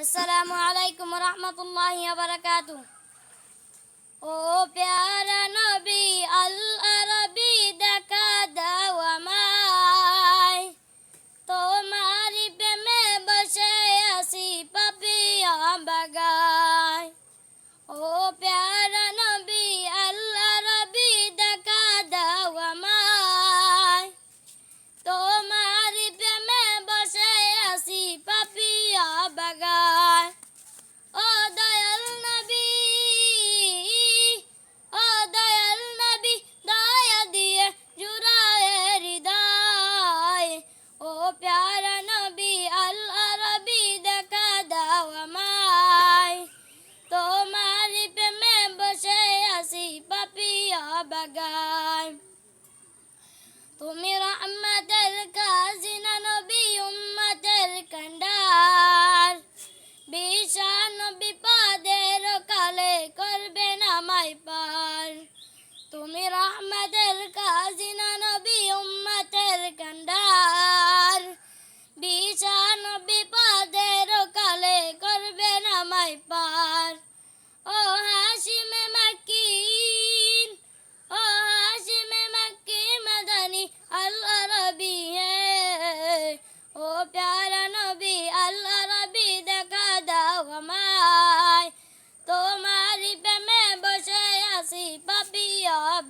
السلام عليكم ورحمة الله وبركاته ও প্যারা নবী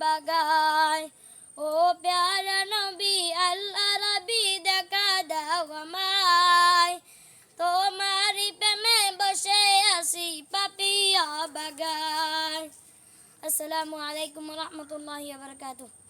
বাগায়। ও প্যারা নবী, আল্লাহ রবি দেখা দাও আমায়। তোমার প্রেমে বসে আসি পাপিয়া বাগায়। আসসালামু আলাইকুম রহমতুল্লাহ বারকাতুহ।